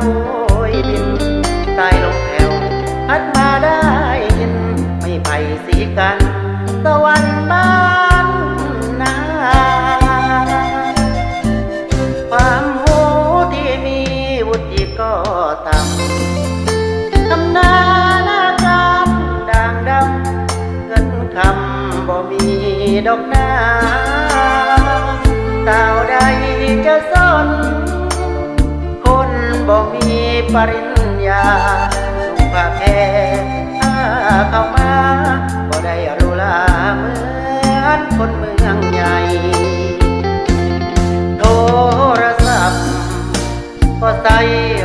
โบยบินใต้ลมแผ่วพัดมาได้ยินไม่ไปสีกันตะวันบ้านนาความหูที่มีวุฒิก็ต่ำตำนาหน้าจำด่างดำเงินคำบ่มีดอกนาตาว ปริญญาลุงผ้าแพ้ถ้าเข้ามาบ่ได้รู้ลาเหมือนคนเมืองใหญ่ โทรศัพท์ก็ใส่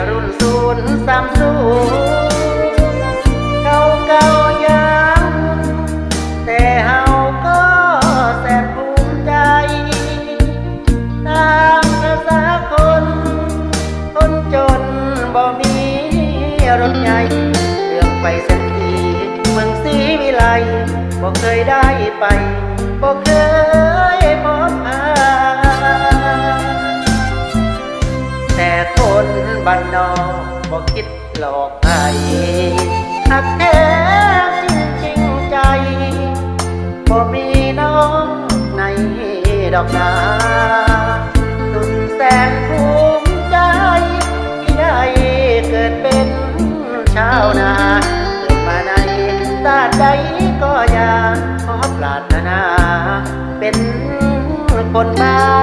รุ่นศูนย์สามศูน วิไลบ่เคยได้ไปบ่เคยพบหาแต่คนบ้านนอกบ่คิดหลอกใครหักแท้จริงจริงใจบ่มีน้องในดอกนา คนบ้าน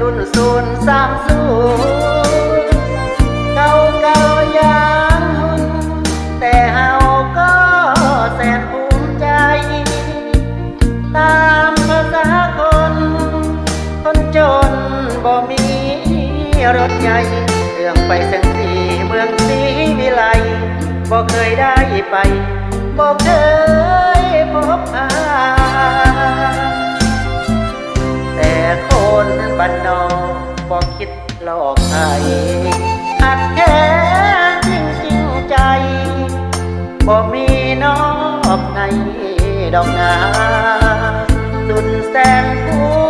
รุ่นศูนย์สามศูนย์เก่าเก่ายังแต่เฮาก็แสนภูมิใจ ตามภาษาคน คนจนบ่มีรถใหญ่เรื่องไปเส้นสีเมืองศรีวิไลบ่เคยได้ไปบ่เคยพบหา บ้านนอกบ่คิดหลอกใครอักแท้จริงจริงใจบ่มีนอกในดอกนาสุดแสนผู้